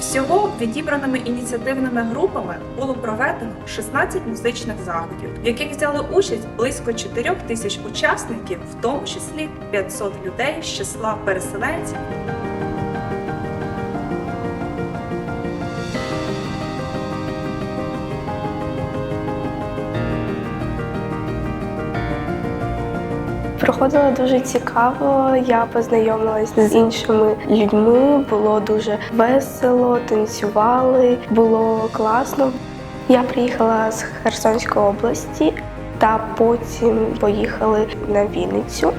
Всього відібраними ініціативними групами було проведено 16 музичних заходів, в яких взяли участь близько 4 тисяч учасників, в тому числі 500 людей з числа переселенців. Проходило дуже цікаво. Я познайомилася з іншими людьми. Було дуже весело, танцювали, було класно. Я приїхала з Херсонської області та потім поїхали на Вінницю.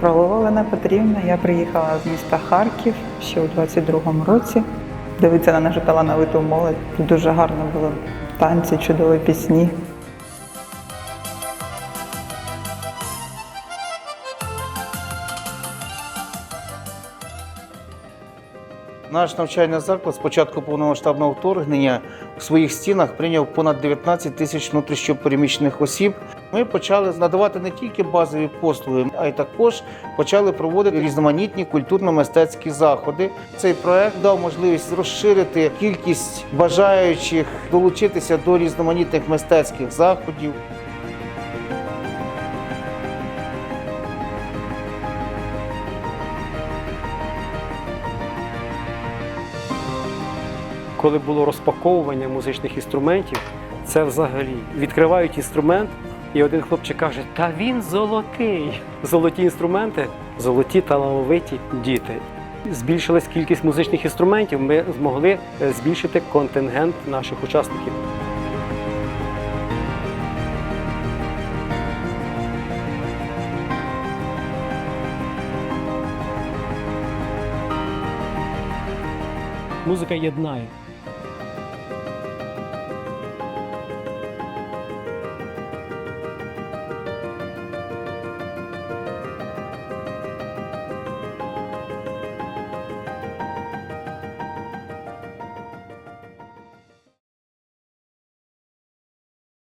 Фролова Олена Петрівна. Я приїхала з міста Харків ще у 22-му році. Дивитися на нашу талановиту молодь. Дуже гарно було танці, чудові пісні. Наш навчальний заклад з початку повномасштабного вторгнення в своїх стінах прийняв понад 19 тисяч внутрішньопереміщених осіб. Ми почали надавати не тільки базові послуги, а й також почали проводити різноманітні культурно-мистецькі заходи. Цей проект дав можливість розширити кількість бажаючих долучитися до різноманітних мистецьких заходів. Коли було розпаковування музичних інструментів, це взагалі відкривають інструмент, і один хлопчик каже: Та він золотий! Золоті інструменти, золоті талановиті діти. Збільшилась кількість музичних інструментів. Ми змогли е, збільшити контингент наших учасників. Музика єднає.